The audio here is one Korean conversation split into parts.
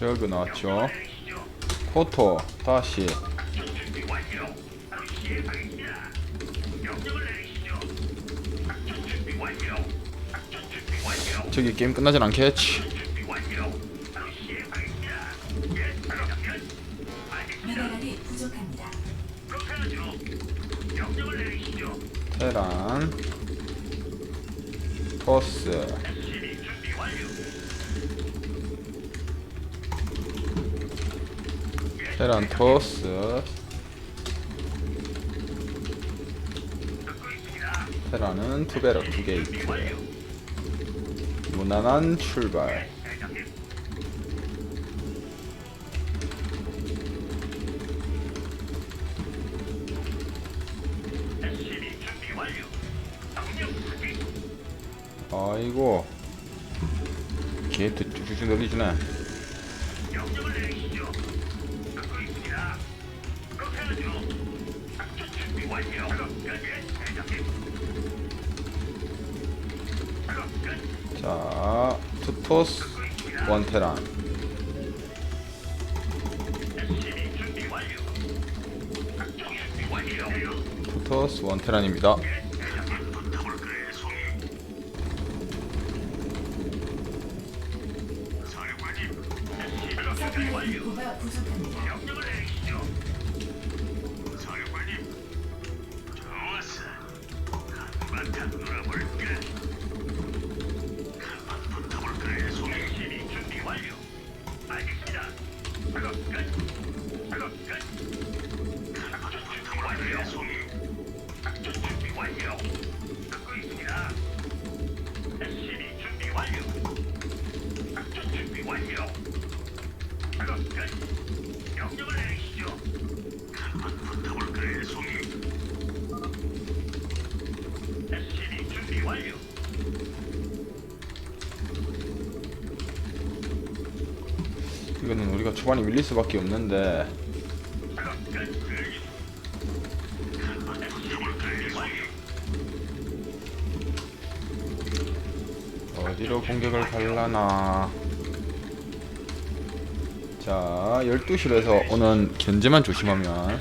저그 나왔죠. 포토 다시. 저기 게임 끝나진 않겠지. 준비 완료. 테란 토스. 테란은 투베럭 두 게이트 무난한 출발. 아이고 게이트 쭉쭉쭉 늘리주네 자 투토스. 원테란. 투토스 원테란입니다 이거는 우리가 초반에 밀릴 수밖에 없는데? 어디로 공격을 갈라나 자 12시로 해서 오는 견제만 조심하면.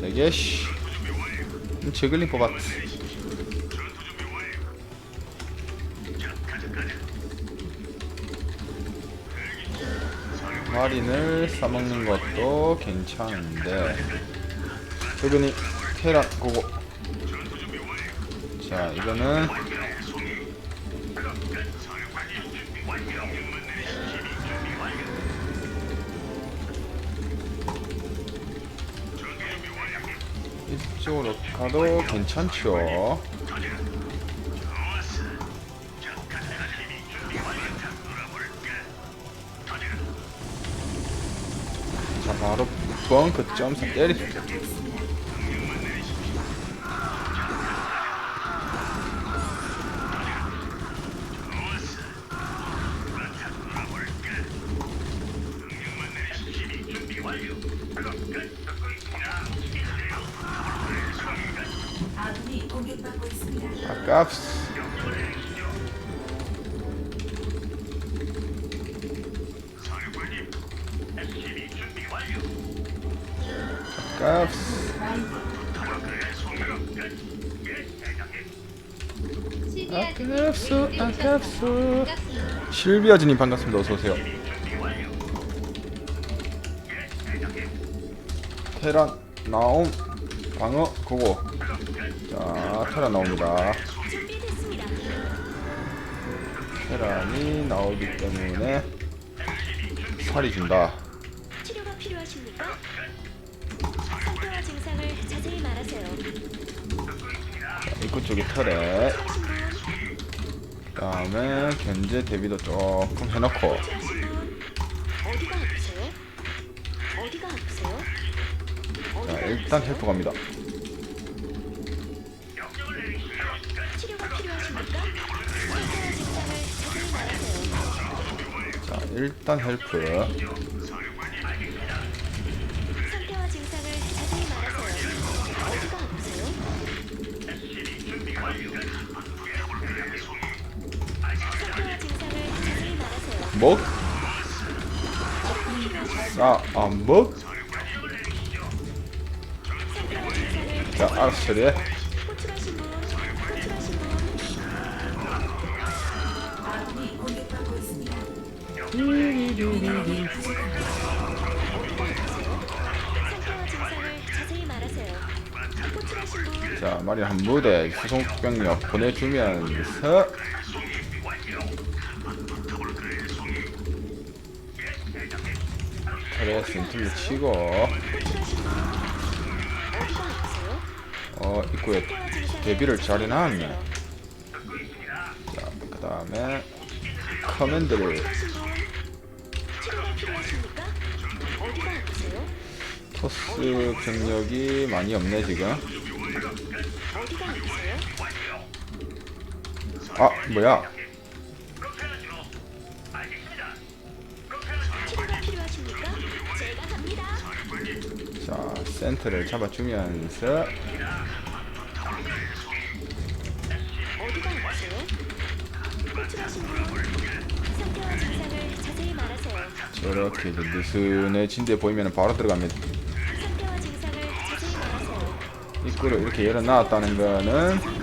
되게 씨 준비 완료. 저글링 뽑았 전투 준비 완료. 자, 가자, 가자. 마린을 싸먹는 것도 괜찮은데 저근이 테란 고고. 자 이거는 이쪽으로 가도 괜찮죠. 자, 바로 벙크 점사 때리 명 깝스 대장님. 아깝소 아깝소 실비아즈님 반갑습니다 어서오세요. 테란 나옴 방어 고고 자 테란 나옵니다. 테란이 나오기 때문에 살이 준다 치료가 필요하십니까? 상태와 증상을 자세히 말하세요. 자, 입구 쪽에 털에 필요하신 분, 그 다음에 견제 대비도 조금 해놓고 분, 어디가 아프세요? 어디가 아프세요? 자 일단? 헬프 갑니다 일단 헬프 상태와 증상을 자세히 말하세요. 어디가 아프세요? SCB 준비 완료. 상태와 증상을 자세히 말하세요. 목 아안 먹? 상태와 증상을 자 알았어 처리해 상태와 증상을 자 마리 한 무대 수송 병력 보내주면서 그래 센틀로 치고? 어 입구에 대비를 잘 해놨네 말하세요. 자 그 다음에 커맨드를 토스 병력이 많이 없네 지금 아프세요? 아 뭐야. 자 센터를 잡아주면서. 저렇게 이제 느슨해진데 보이면 바로 말하세요. 입구를 이렇게 열어놨다는 거는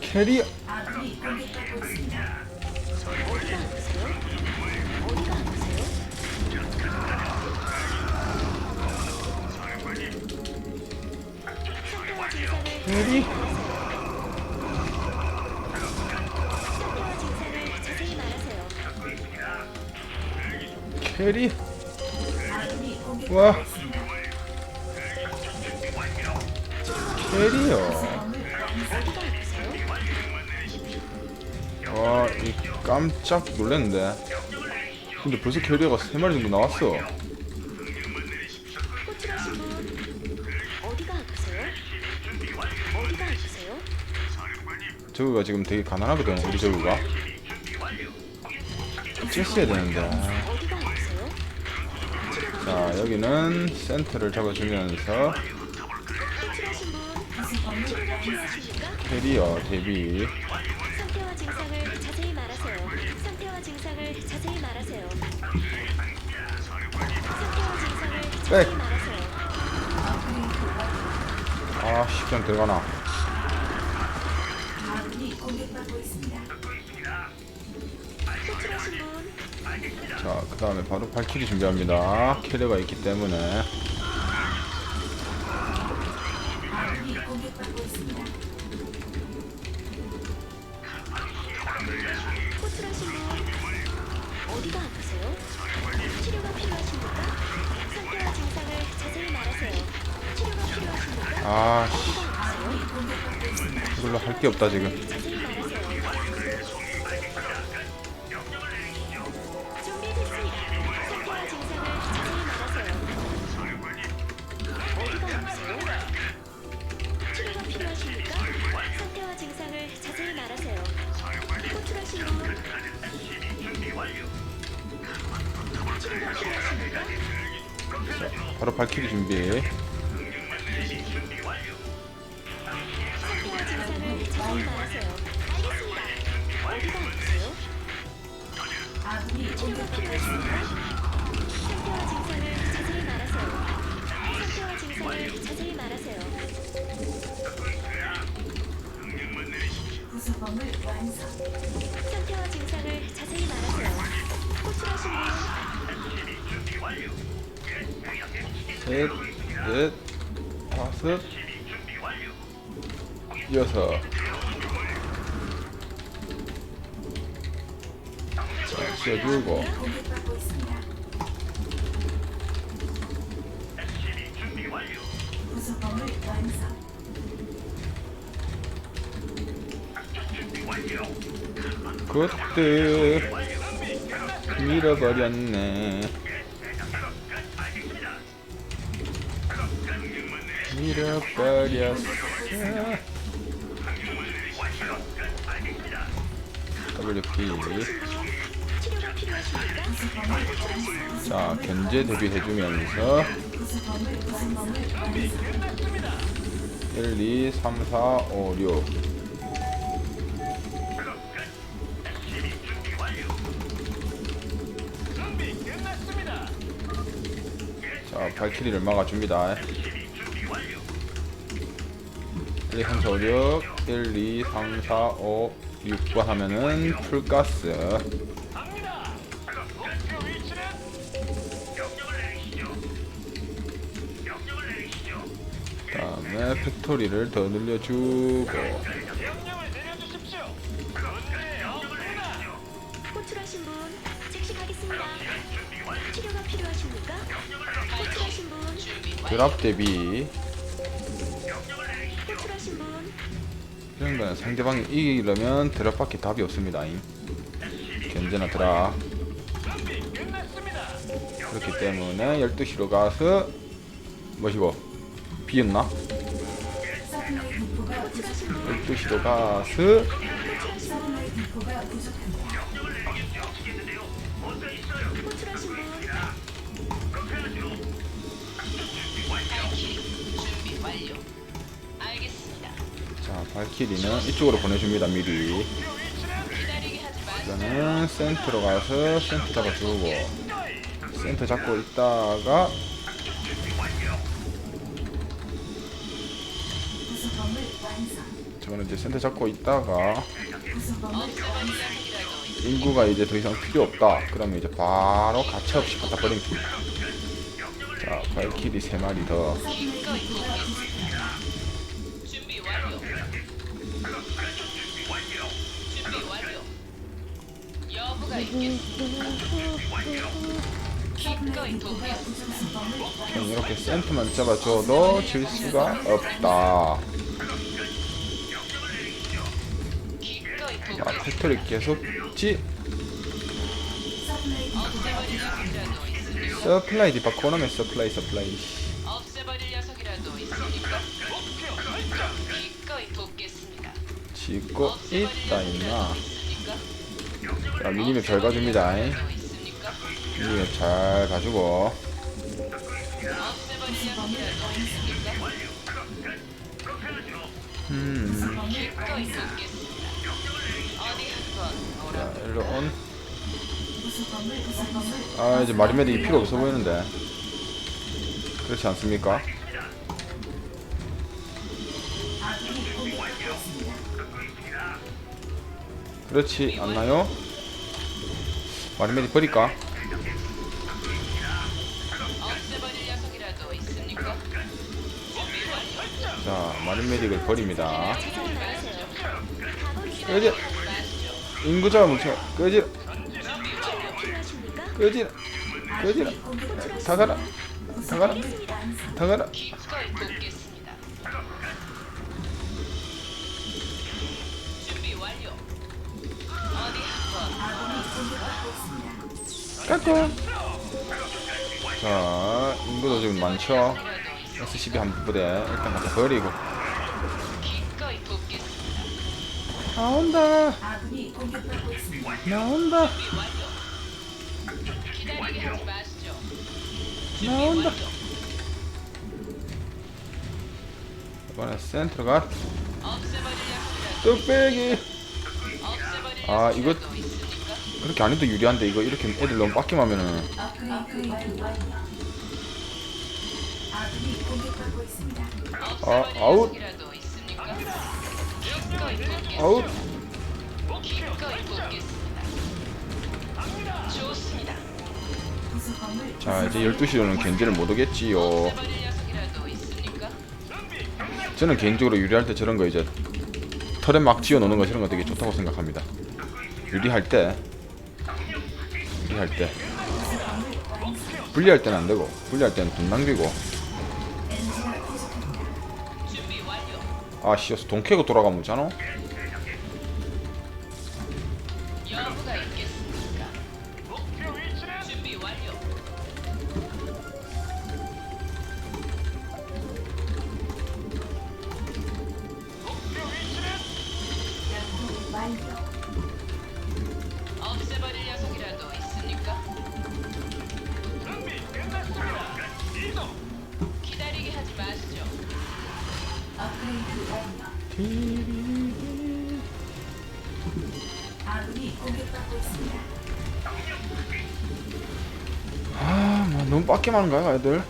자세히 증상을 캐리? 와. 아프세요? 와이 깜짝 놀랐는데. 근데 벌써 캐리어가 세 마리 정도 나왔어 어디가 아프세요? 어디가 아프세요? 저거가 지금 되게 가난하거든 우리 저거가 쬐어야 되는데 어디가 아프세요? 자 여기는 센터를 잡아주면서 호출하신 분 치료가 필요하십니까? 캐리어 대비 상태와 증상을 자세히 말하세요. 상태와 증상을 자세히 말하세요. 상태와 증상을 자세히 백. 말하세요. 아 십장 들어가나 자 그 다음에 바로 발키리 준비합니다. 캐리어가 있기 때문에 하신 분 치료가 필요하십니까? 바로 발키리 준비 말하세요. 알겠습니다. 어디가 셋, 넷, 다섯, 여섯. 씌워주고. 그때 밀어버렸네. 밀어버렸어. WP 자 견제 대비해주면서 구성범을 구성범을 완성. 1, 2, 3, 4, 5, 6 준비 끝났습니다. 자 발키리를 막아줍니다 1, 2, 3, 4, 5, 6 1, 2, 3, 4, 5, 6번 하면은 풀가스 그 다음에 팩토리를 더 늘려주고 명령을 내려주십시오. 문제 없습니다. 호출하신 분 즉시 가겠습니다. 치료가 필요하십니까? 호출하신 분 드랍 대비 호출하신 분 이런 거는 상대방이 이기려면 드랍밖에 답이 없습니다 견제나 드랍 준비 끝났습니다. 그렇기 때문에 12시로 가서 뭐시고 비었나? 서플라이 디포가 호출하신 분 12시로 가서 서플라이 디포가 부족합니다. 호출하신 분 준비 완료. 알겠습니다. 자 발키리는 이쪽으로 보내줍니다 미리. 이거는 센터로 가서 센터 잡아주고 센터 잡고 있다가 저거는 이제 센터 잡고 있다가 인구가 이제 더 이상 필요 없다. 그러면 이제 바로 가차없이 갖다 버립니다. 자 발키리 3마리 더. 이렇게 센터만 잡아줘도 질 수가 없다 자 돕겠습니다. 팩토리 계속 지 서플라이 디바 코너메 서플라이 서플라이 없애버릴 녀석이라도 있습니까? 기꺼이 돕겠습니다. 짓고 있다 있습니까? 자 미니맵 잘 가줍니다? 미니맵 잘 가주고? 음, 자. 일로 온. 아 이제 마리메딕이 필요 없어 보이는데 그렇지 않습니까? 그렇지 않나요? 마리메딕 버릴까? 자 마리메딕을 버립니다 자세 인구자가 뭉쳐 끄지 치료가 필요하십니까? 끄지 끄지 다 가라 다 가라. 다 가라. 까꿍 자 인구도 지금 많죠 SCB 한 부대 일단 갖다 버리고 돕겠습니다. 나온다 나온다. 나온다 이번에 센터로 가 없애버릴 녀석이라도 뚝배기 아, 이거-? 그렇게 안 해도 유리한데 이거 이렇게 애들 너무 공격받고 있습니다. 없애버릴 아웃. 아웃 자 이제 12시로는 견제를 못 오겠지요? 저는 개인적으로 유리할 때 저런 거 이제 털에 막 지어 놓는 거 저런 거 되게 좋다고 생각합니다 유리할 때 유리할 때 분리할 때는 안 되고 분리할 때는 돈 낭비고 엔지가 부족합니다. 준비 완료. 아 씨어서 돈 캐고 돌아가면 되잖아 너무 빡게 많은가요, 애들?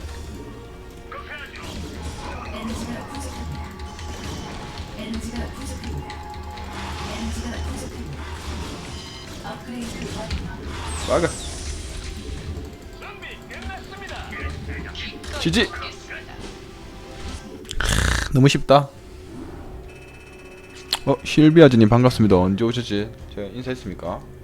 끝났습니다. 지지. 너무 쉽다. 어, 실비아즈님 반갑습니다. 언제 오셨지? 제가 인사했습니까?